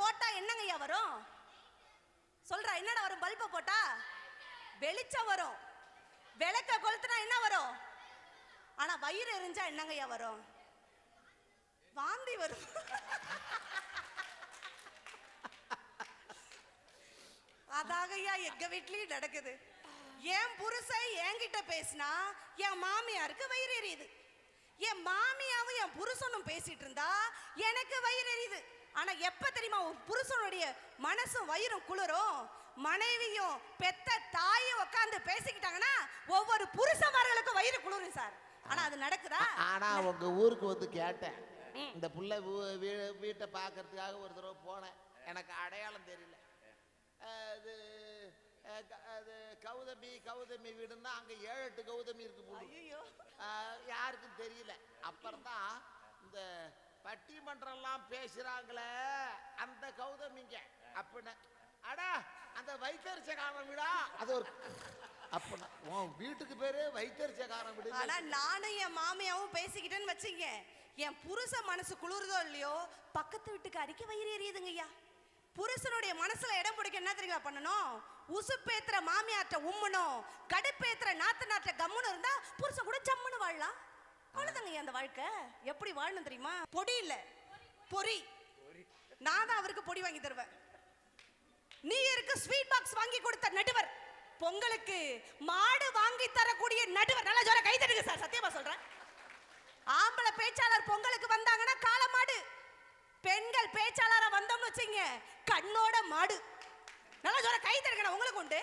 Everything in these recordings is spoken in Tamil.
போட்டா என்னங்கய்யா வரும்? சொல்றா என்னடா வரும்? பல்பை போட்டா? வெளிச்சம் வரும். விளக்க கொளுத்துனா என்ன வரும்? ஆனா வயிறு எரிஞ்சா என்னங்கய்யா வரும்? வாந்தி வரும். அதாகய்யா எங்க வீட்லயும் நடக்குது. என் புருஷன் என்கிட்ட பேசினா என் மாமியாருக்கு வயிறு எரியுது. என் மாமியாவும் என் புருஷனும் பேசிட்டு இருந்தா எனக்கு வயிறு எரியுது. ஆனா எப்ப தெரியுமா புருஷனுடைய மனசும் வயிறும் குளிரும். மனைவியும் பெத்த தாயும் உட்கார்ந்து பேசிக்கிட்டாங்கன்னா ஒவ்வொரு புருஷமார்களுக்கும் வயிறு குளிரும் சார். ஆனா அது நடக்குதா? ஆனா உங்க ஊருக்கு வந்து கேட்டேன். இந்த புள்ள வீட்டை பார்க்கறதுக்காக ஒரு தடவை போனேன். எனக்கு அடையாளம் தெரியல. அது அது கௌதமி கௌதமி வீடுன்னா அங்க ஏழு எட்டு கௌதமி இருக்கு ஆஹ், யாருக்கும் தெரியல. அப்புறம் தான் இந்த பட்டிமன்றம்லாம் பேசுறாங்களே அந்த கௌதமிங்க. அப்படின்னு. அடா அந்த வைத்தரிசக்காரன் வீடா. அது ஒரு அப்படின்னா உன் வீட்டுக்கு பேரு வைத்தரிசக்காரன் வீடு ஆனா நானும் என் மாமியாவும் பேசிக்கிட்டேன்னு வச்சுங்க. என் புருஷ மனசு குளிர்தோ இல்லையோ பக்கத்து வீட்டுக்கு வீட்டுக்காரிக்கு வயிறு எரியுதுங்கய்யா புருஷனுடைய மனசுல இடம் பிடிக்க என்ன தெரியுங்களா பண்ணணும்? உசுப்பேத்துற மாமியார்ட்ட உம்மனும் கடுப்பேத்துற நாத்து நாற்ற கம்முன்னு இருந்தா புருஷன் கூட ஜம்முன்னு வாழலாம். அவ்வளவுதாங்கய்யா அந்த வாழ்க்கை. எப்படி வாழணும் தெரியுமா? பொடி இல்ல. பொறி. நான் தான் அவருக்கு பொடி வாங்கி தருவேன். நீ இருக்க ஸ்வீட் பாக்ஸ் வாங்கி கொடுத்த நடுவர்? பொங்கலுக்கு மாடு வாங்கி தரக்கூடிய நடுவர். நல்லா ஜோர கை தட்டுங்க சார். சத்தியமா சொல்றேன். ஆம்பளை பேச்சாளர் பொங்கலுக்கு வந்தாங்கன்னா காளை மாடு. பெண்கள் பேச்சாளரா வந்தோம்னு வச்சுங்க கண்ணோட மாடு. நல்லா ஜோர கை தட்டுங்க உங்களுக்கு உண்டு.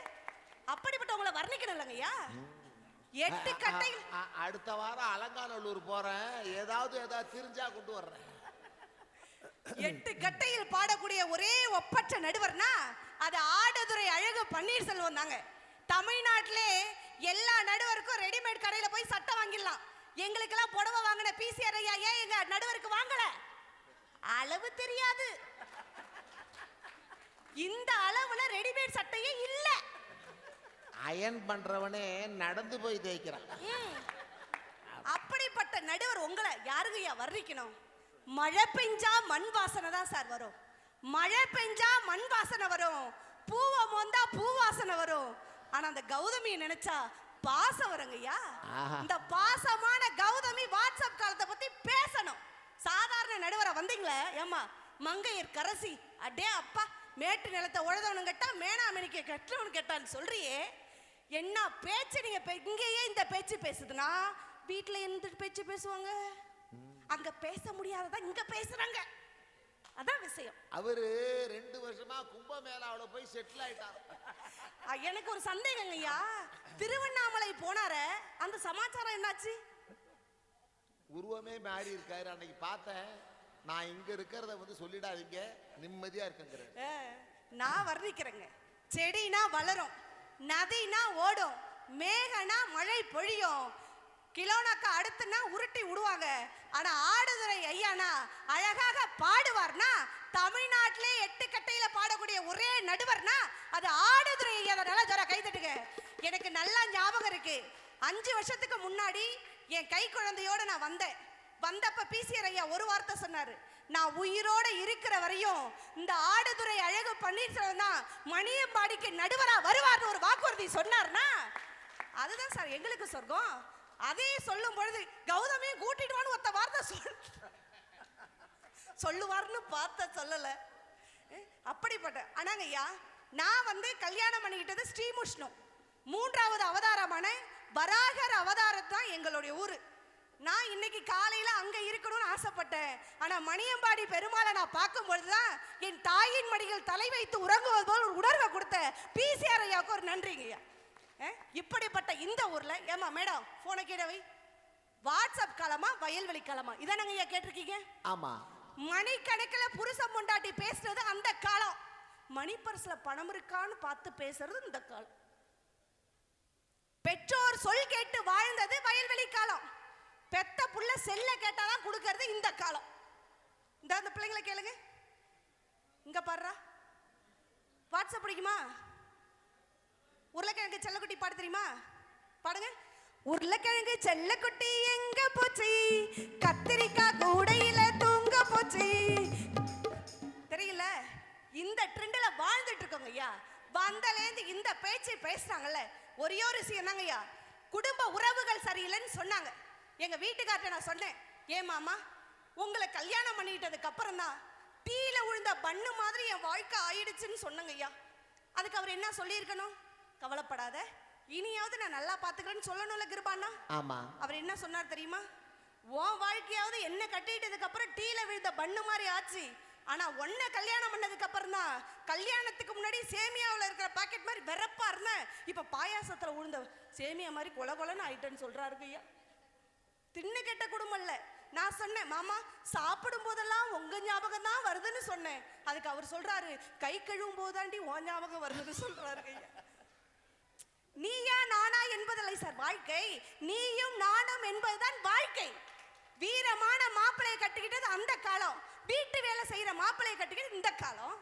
அப்படிப்பட்டவங்களை வர்ணிக்கணும் இல்லைங்கய்யா. எட்டு அ- அடுத்த வாரம் அலங்காநல்லூர் போறேன். ஏதாவது ஏதாவது தெரிஞ்சா கொண்டு வர்றேன். எட்டு கட்டையில் பாடக்கூடிய ஒரே ஒப்பற்ற நடுவர்னா அது ஆடுதுறை அழகு பன்னீர்செல்வம் தாங்க. தமிழ்நாட்டிலே எல்லா நடுவருக்கும் ரெடிமேட் கடையில போய் சட்டை வாங்கிடலாம். எங்களுக்கெல்லாம் புடவை வாங்கின பிசிஆர் ஐயா ஏன் எங்க நடுவருக்கு வாங்கல? அளவு தெரியாது. இந்த அளவுல ரெடிமேட் சட்டையே இல்ல. அயன் பண்றவனே நடந்து போய் தேய்க்கிறான். அப்படிப்பட்ட நடுவர் உங்களை யாருங்கய்யா வர்ணிக்கணும்? மழை பெஞ்சா மண் வாசனை தான் சார் வரும். மழை பெஞ்சா மண் வாசனை வரும். பூவை மோந்தா பூ வாசனை வரும். ஆனா அந்த கௌதமியை நினைச்சா பாசம் வருங்கய்யா. இந்த பாசமான கௌதமி வாட்ஸ்அப் காலத்தை பத்தி பேசணும். சாதாரண நடுவரை வந்தீங்களே? ஏம்மா மங்கையர் கரசி. அடே அப்பா மேட்டு நிலத்தை உழுதவனு கேட்டா மேனாமணிக்கு கெட்டவனு கேட்டான்னு சொல்றியே. என்ன பேச்சு நீங்க இங்கேயே இந்த பேச்சு பேசுதுன்னா வீட்ல எந்த பேச்சு பேசுவாங்க. அங்க பேச முடியாததா இங்க பேசுறாங்க. அதான் விஷயம். அவரு ரெண்டு வருஷமா கும்பமேளாவுல போய் செட்டில் ஆயிட்டார். எனக்கு ஒரு சந்தேகங்க ஐயா. திருவண்ணாமலை போனாரே அந்த சமாச்சாரம் என்னாச்சு? உருவமே மாறி இருக்காரு. அன்னைக்கு பார்த்தேன். நான் இங்க இருக்கிறத வந்து சொல்லிடாதீங்க. நிம்மதியா இருக்குங்கிறாரு. ஆ, நான் வர்ணிக்கிறேங்க. செடினா வளரும். நதினா ஓடும் மேகனா மழை பொழியும். கிலோனாக்கா அடுத்துனா உருட்டி விடுவாங்க ஆனா ஆடுதுறை ஐயானா அழகாக பாடுவார்னா தமிழ்நாட்டிலே எட்டு கட்டையில பாடக்கூடிய ஒரே நடுவர்னா அது ஆடுதுறை ஐயா தான். நல்லா ஜோரா கை எனக்கு நல்லா ஞாபகம் இருக்கு. அஞ்சு வருஷத்துக்கு முன்னாடி என் கை குழந்தையோட நான் வந்தேன். வந்தப்ப பிசிஆர் ஐயா ஒரு வார்த்தை சொன்னாரு. நான் உயிரோட இருக்கிற வரையும் இந்த ஆடுதுறை அழகு பன்னீர்செல்வம் தான் மணியம்பாடிக்கு நடுவரா வருவார்னு ஒரு வாக்குறுதி சொன்னார்னா அதுதான் சார் எங்களுக்கு சொர்க்கம். அதே சொல்லும் பொழுது கௌதமையும் கூட்டிட்டு வான்னு வார்த்தை சொல் சொல்லுவார்னு பார்த்த சொல்லல. அப்படிப்பட்ட ஆனாங்க ஐயா நான் வந்து கல்யாணம் பண்ணிக்கிட்டது ஸ்ரீமுஷ்ணு மூன்றாவது அவதாரமான வராகர் அவதாரம் தான் எங்களுடைய ஊர். நான் இன்னைக்கு காலையில அங்க இருக்கணும்னு ஆசைப்பட்டேன். ஆனா மணியம்பாடி பெருமாளை நான் பார்க்கும் பொழுதுதான் என் தாயின் மடியில் தலை வைத்து உறங்குவது போல் ஒரு உணர்வை கொடுத்த பிசிஆர் ஐயாவுக்கு ஒரு நன்றிங்க ஐயா அஹ், இப்படிப்பட்ட இந்த ஊர்ல ஏமா மேடம் போனை கேடவை வாட்ஸ்அப் காலமா வயல்வெளி காலமா இதானங்க ஐயா கேட்டிருக்கீங்க? ஆமா. மணிக்கணக்கில் புருஷன் பொண்டாட்டி பேசுறது அந்த காலம். மணி பர்ஸ்ல பணம் இருக்கான்னு பார்த்து பேசுறது இந்த காலம். பெற்றோர் சொல் கேட்டு வாழ்ந்தது வயல்வெளி காலம். பெத்த புள்ள செல்ல கேட்டாதான் கொடுக்கறது இந்த காலம். இந்த அந்த பிள்ளைங்களை கேளுங்க. இங்க பாடுறா வாட்ஸ்அப் பிடிக்குமா? உருளைக்கிழங்கு செல்லக்குட்டி பாட தெரியுமா? பாடுங்க. உருளைக்கிழங்கு செல்லக்குட்டி எங்க போச்சு? கத்திரிக்காய் கூடையில தூங்க போச்சு. தெரியல? இந்த ட்ரெண்டில் வாழ்ந்துட்டுருக்கோங்க ஐயா. வந்தலேந்து இந்த பேச்சு பேசுறாங்கல்ல. ஒரே ஒரு விஷயம் தாங்கய்யா குடும்ப உறவுகள் சரியில்லைன்னு சொன்னாங்க. எங்க வீட்டுக்கார்ட்ட நான் சொன்னேன் ஏன் மாமா உங்களை கல்யாணம் பண்ணிக்கிட்டதுக்கு அப்புறம் தான் டீல விழுந்த பண்ணு மாதிரி என் வாழ்க்கை ஆயிடுச்சுன்னு சொன்னங்க ஐயா. அதுக்கு அவர் என்ன சொல்லியிருக்கணும்? கவலைப்படாத இனியாவது நான் நல்லா பாத்துக்கிறேன்னு சொல்லணும்ல கிருபாண்ணா ஆமா. அவர் என்ன சொன்னார் தெரியுமா? உன் வாழ்க்கையாவது என்ன கட்டிட்டதுக்கு அப்புறம் டீல விழுந்த பண்ணு மாதிரி ஆச்சு. ஆனா உன்னை கல்யாணம் பண்ணதுக்கு அப்புறம் தான் கல்யாணத்துக்கு முன்னாடி சேமியாவுல இருக்கிற பாக்கெட் மாதிரி வெறப்பா இருந்தேன். இப்ப பாயாசத்துல விழுந்த சேமியா மாதிரி கொல கொலன்னு ஆயிட்டேன்னு சொல்றாரு ஐயா. தின்னு கெட்ட குடும்பம் இல்லை. நான் சொன்னேன் மாமா சாப்பிடும் போதெல்லாம் உங்க ஞாபகம் தான் வருதுன்னு சொன்னேன். அதுக்கு அவர் சொல்றாரு கை கழுவும் போதாண்டி உன் ஞாபகம் வருதுன்னு சொல்றாரு ஐயா நீயா நானா என்பதில்லை சார் வாழ்க்கை. நீயும் நானும் என்பதுதான் வாழ்க்கை. வீரமான மாப்பிளையை கட்டிக்கிட்டது அந்த காலம். வீட்டு வேலை செய்யற மாப்பிளையை கட்டிக்கிட்டு இந்த காலம்.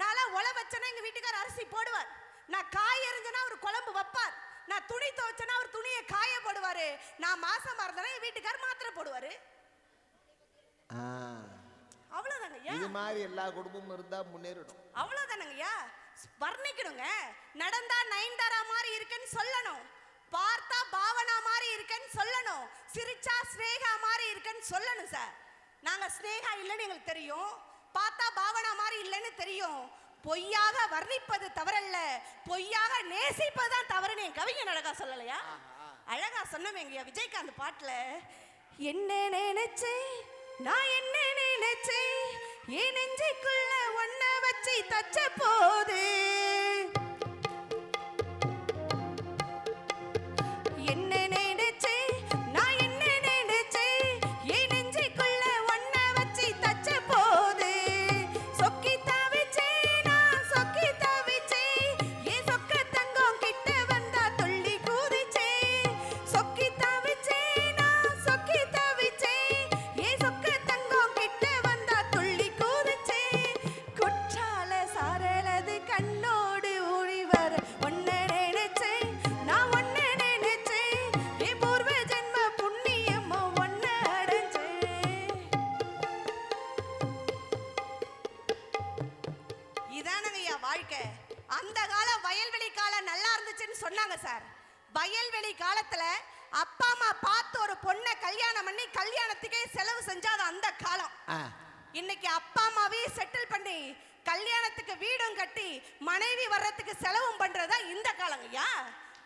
நான் உழ வச்சேன்னா எங்க வீட்டுக்கார் அரிசி போடுவார். நான் காய் எறிஞ்சேன்னா அவர் குழம்பு வைப்பார். நான் துணி துவைச்சேன்னா அவர் துணியை காய போடுவாரு. நான் மாசமா இருந்தேன்னா என் வீட்டுக்கார் மாத்திரை போடுவாரு. ஆ, அவ்வளவுதாங்க ஐயா இது மாதிரி எல்லா குடும்பமும் இருந்தா முன்னேறிடும் அவ்வளவுதானங்கய்யா வர்ணிக்கணுங்க. நடந்தா நயன்தாரா மாதிரி இருக்குன்னு சொல்லணும். பார்த்தா பாவனா மாதிரி இருக்குன்னு சொல்லணும். சிரிச்சா ஸ்னேகா மாதிரி இருக்குன்னு சொல்லணும் சார். நாங்க ஸ்னேகா இல்லைன்னு எங்களுக்கு தெரியும். பார்த்தா பாவனா மாதிரி இல்லைன்னு தெரியும். பொய்யாக வர்ணிப்பது தவறல்ல. பொய்யாக நேசிப்பது தான் தவறுன்னு என் கவிஞன் அழகா சொல்லலையா? அழகா சொன்னவங்கய்யா விஜயகாந்த் பாட்டுல என்ன நினைச்சேன்? நான் என்ன நினைச்சேன்? என் நெஞ்சுக்குள்ள ஒன்ன வச்சு தச்ச போது வயல்வெளி காலத்துல அப்பா அம்மா பார்த்து ஒரு பொண்ணை கல்யாணம் பண்ணி கல்யாணத்துக்கே செலவு செஞ்சா அது அந்த காலம். இன்னைக்கு அப்பா அம்மாவே செட்டில் பண்ணி கல்யாணத்துக்கு வீடும் கட்டி மனைவி வர்றதுக்கு செலவும் பண்றதா இந்த காலங்கய்யா?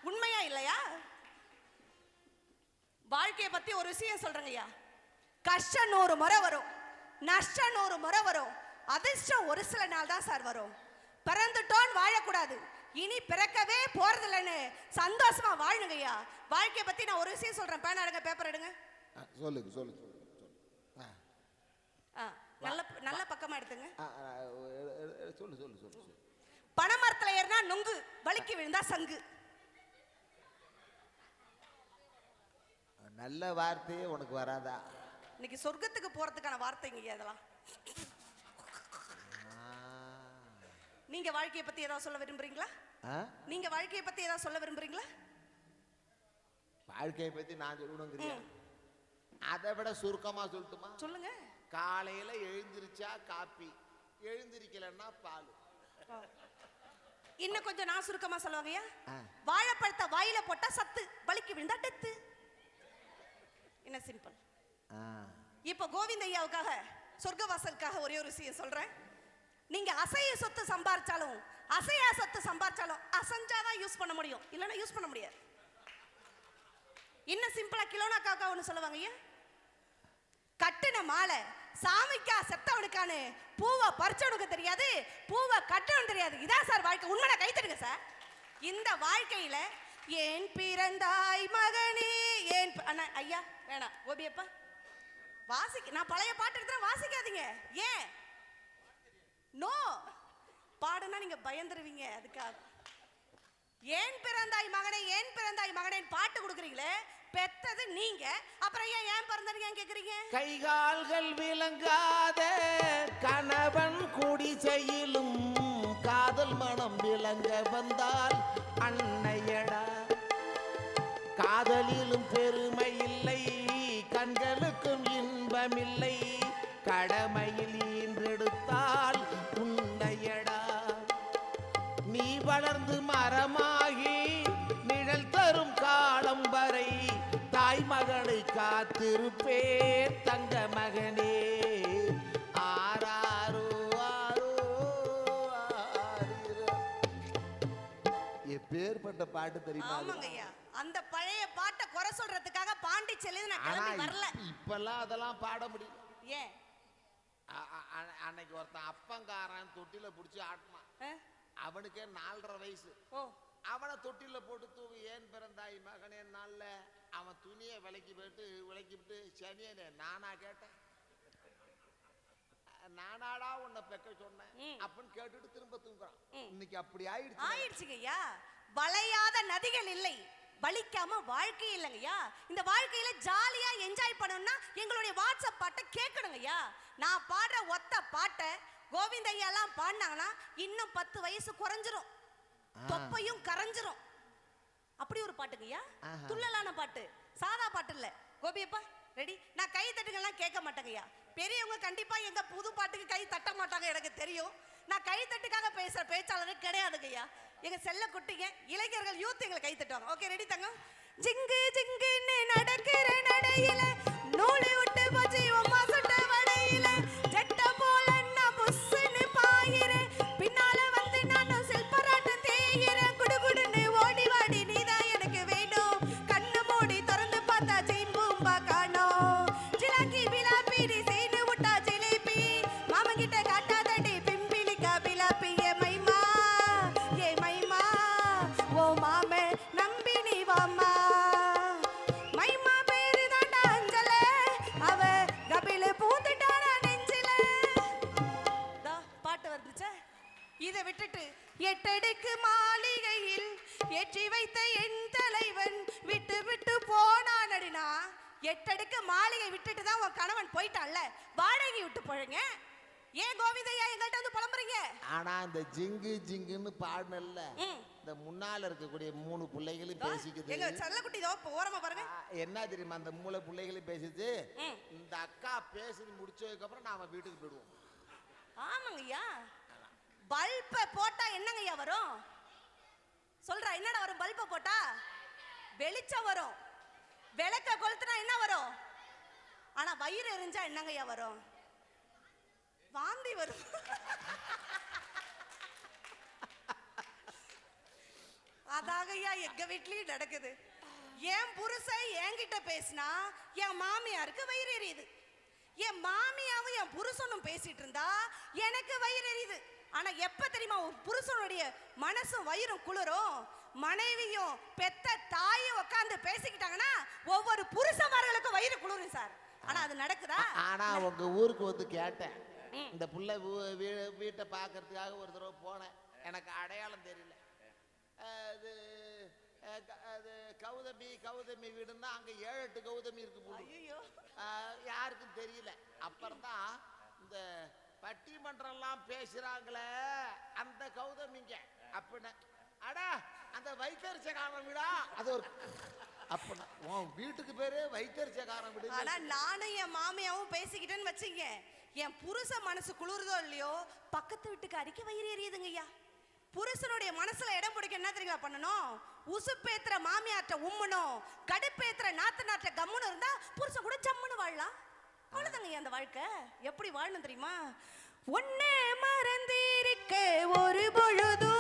உண்மையா இல்லையா? வாழ்க்கைய பத்தி ஒரு விஷயம் சொல்றேங்கய்யா. கஷ்டம் நூறு முறை வரும். நஷ்டம் நூறு முறை வரும். அதிர்ஷ்டம் ஒரு சில நாள் தான் சார் வரும். பிறந்துட்டோன்னு வாழக்கூடாது. இனி பிறக்கவே போறதில்லைன்னு சந்தோஷமா வாழுங்கய்யா. வாழ்க்கைய பத்தி நான் ஒரு விஷயம் சொல்றேன். பேனா எடுங்க. பேப்பர் எடுங்க சொல்லுங்க சொல்லுங்க நல்ல நல்ல பக்கமா எடுத்துங்க. சொல்லு சொல்லு சொல்லு பனைமரத்துல ஏறினா நுங்கு வலிக்கு விழுந்தா சங்கு. நல்ல வார்த்தையே உனக்கு வராதா? இன்னைக்கு சொர்க்கத்துக்கு போறதுக்கான வார்த்தைங்க இதெல்லாம். நீங்க வாழ்க்கைய பத்தி ஏதாவது சொல்ல விரும்புறீங்களா? நீங்க வாழ்க்கைய பத்தி ஏதாவது சொல்ல விரும்புறீங்களா? வாழ்க்கையை பத்தி நான் சொல்லணுங்கிறியா? அதை விட சுருக்கமா சொல்லட்டுமா? சொல்லுங்க. காலையில எழுந்திருச்சா காப்பி எழுந்திருக்கலன்னா பால். இன்னும் கொஞ்சம் நான் சுருக்கமா சொல்லுவாங்கய்யா? ஆ. வாழைப்பழத்தை வாயில போட்டா சத்து வலிக்கு விழுந்தா டெத்து. என்ன சிம்பிள். இப்போ கோவிந்த ஐயாவுக்காக சொர்க்கவாசலுக்காக ஒரே ஒரு விஷயம் சொல்றேன். நீங்க அசைய சொத்து சம்பாரிச்சாலும் அசையா சொத்து சம்பாரிச்சாலும் அசைஞ்சாதான் யூஸ் பண்ண முடியும். இல்லைன்னா யூஸ் பண்ண முடியாது. இன்னும் சிம்பிளா கிலோனா காக்கா ஒன்று சொல்லுவாங்க ஏன் கட்டுன மாலை சாமிக்கா செத்தவனுக்கானு பூவை பறிச்சவனுக்கு தெரியாது பூவை கட்டணும் தெரியாது. இதான் சார் வாழ்க்கை? உண்மையை கைத்தடுங்க சார் இந்த வாழ்க்கையில ஏன் பிறந்தாய் மகனே? ஏன் அண்ணா ஐயா வேணாம் கோபியப்பா. வாசிக்க நான் பழைய பாட்டு எடுத்துறேன் வாசிக்காதீங்க. ஏன்? நோ பாடுனா நீங்க பயந்துருவீங்க அதுக்காக. ஏன் பிறந்தாய் மகனே ஏன் பிறந்தாய் மகனேன்னு பாட்டு கொடுக்குறீங்களே பெத்தது நீங்க. அப்புறம் ஏன் ஏன் பிறந்தது ஏன் கேக்குறீங்க? கைகால்கள் விளங்காத கணவன் குடி செயலும் காதல் மனம் விளங்க வந்தால் அன்னையடா. காதலிலும் பெருமை தங்க மகனே ஆராரோ ஆரோ. எப்பேற்பட்ட பாட்டு தெரியுமா அந்த பழைய பாட்டை குறை சொல்றதுக்காக பாண்டிச்சேரியில நான் கிளம்பி வரல. இப்ப- இப்பெல்லாம் அதெல்லாம் பாட ஏன் அ- அ- அன்னைக்கு ஒருத்தன் அப்பங்காரன் தொட்டில புடிச்சு ஆட்டினான்? அவனுக்கே நாலரை வயசு. ஓ. அவனை தொட்டில போட்டு தூங்கு ஏன் பிறந்தாய் மகனே நாள்ல அவன் துணியை விலைக்கு போயிட்டு விலைக்கு விட்டு சனியனே நானா கேட்டேன். நானாடா உன்னை பெக்க சொன்னேன். அப்படின்னு கேட்டுட்டு திரும்ப தூங்குறான். இன்னைக்கு அப்படி ஆயிடுச்சு. ஆயிடுச்சுங்க ஐயா வளையாத நதிகள் இல்லை. வலிக்காம வாழ்க்கை இல்லைங்கய்யா. இந்த வாழ்க்கையில ஜாலியா என்ஜாய் பண்ணணும்னா எங்களுடைய வாட்ஸ்அப் பாட்டை கேட்கணுங்க ஐயா நான் பாடுற ஒத்த பாட்டை கோவிந்த ஐயா எல்லாம் பாடினாங்கன்னா இன்னும் பத்து வயசு குறைஞ்சிரும். தொப்பையும் கரைஞ்சிரும். அப்படி ஒரு பாட்டுங்கய்யா. துள்ளலான பாட்டு. சாதா பாட்டு இல்ல. கோபியப்பா ரெடி நான் கை தட்டுங்கெல்லாம் கேட்க மாட்டேங்கய்யா பெரியவங்க கண்டிப்பா எங்க புது பாட்டுக்கு கை தட்ட மாட்டாங்க எனக்கு தெரியும். நான் கை தட்டுக்காக பேசுற பேச்சாளர் கிடையாதுங்கய்யா எங்க செல்ல குட்டிங்க இளைஞர்கள் யூத் எங்களை கை தட்டுவாங்க. ஓகே ரெடி தங்கம்? ஜிங்கு ஜிங்குன்னு நடக்கிற நடையில நூலு என் தலைவன். விட்டு விட்டு போனானடினா எட்டடுக்கு மாளிகை விட்டுட்டு தான் உன் கணவன் போயிட்டான்ல. வாடகை விட்டு போழுங்க ஏன் கோவிந்தையா எங்கள்கிட்ட வந்து புலம்புறீங்க? ஆனா இந்த ஜிங்கு ஜிங்குன்னு பாடுனல்ல. இந்த முன்னால இருக்கக்கூடிய மூணு பிள்ளைகளும் பேசிக்குது. எங்க செல்லக்குட்டி இதோ ஓரமா பாருங்க. என்ன தெரியுமா அந்த மூளை பிள்ளைகளும் பேசிச்சு. இந்த அக்கா பேசி முடிச்சதுக்கு அப்புறம் நாம வீட்டுக்கு போயிடுவோம். ஆமாங்கய்யா. பல்ப போட்டா என்னங்கய்யா வரும்? சொல்றா என்னடா வரும்? பல்ப போட்டா? வெளிச்சம் வரும். விளக்க கொளுத்துனா என்ன வரும்? ஆனா வயிறு எரிஞ்சா என்னங்கய்யா வரும்? வாந்தி வரும். அதாகய்யா எங்க வீட்லயும் நடக்குது. என் புருஷன் என்கிட்ட பேசினா என் மாமியாருக்கு வயிறு எரியுது. என் மாமியாவும் என் புருஷனும் பேசிட்டு இருந்தா எனக்கு வயிறு எரியுது. ஆனா எப்ப தெரியுமா ஒரு புருஷனுடைய மனசும் வயிறும் குளிரும்? மனைவியும் பெத்த தாயும் உட்கார்ந்து பேசிக்கிட்டாங்கன்னா ஒவ்வொரு புருஷமார்களுக்கும் வயிறு குளிரும் சார். ஆனா அது நடக்குதா? ஆனா உங்க ஊருக்கு வந்து கேட்டேன். இந்த புள்ள வீட்டை பார்க்கறதுக்காக ஒரு தடவை போனேன். எனக்கு அடையாளம் தெரியல. அஹ் அது கௌதமி கௌதமி வீடுன்னா அங்க ஏழு எட்டு கௌதமி இருக்கு ஆஹ் யாருக்கும் தெரியல. அப்புறம் தான் இந்த பட்டிமன்றம்லாம் பேசுறாங்களே அந்த கௌதமிங்க அப்படின்னு. அடா அந்த வைத்தரிசக்காரன் வீடா. அது ஒரு அப்படின்னா. உன் வீட்டுக்கு பேரு வைத்தரிசக்காரன் வீடு ஆனா நானும் என் மாமியாவும் பேசிக்கிட்டேன்னு வச்சுங்க. என் புருஷ மனசு குளிர்தோ இல்லையோ பக்கத்து வீட்டுக்காரிக்கு வயிறு எரியுதுங்கய்யா புருஷனுடைய மனசுல இடம் பிடிக்க என்ன தெரியுங்களா பண்ணணும்? உசுப்பேத்துற மாமியாற்ற உம்மனும் கடுப்பேத்துற நாத்து நாற்ற கம்முன்னு இருந்தா புருஷன் கூட ஜம்முன்னு வாழலாம். அவ்வளோதாங்க அந்த வாழ்க்கை? எப்படி வாழணும் தெரியுமா? ஒன்னே மறந்திருக்க ஒரு பொழுது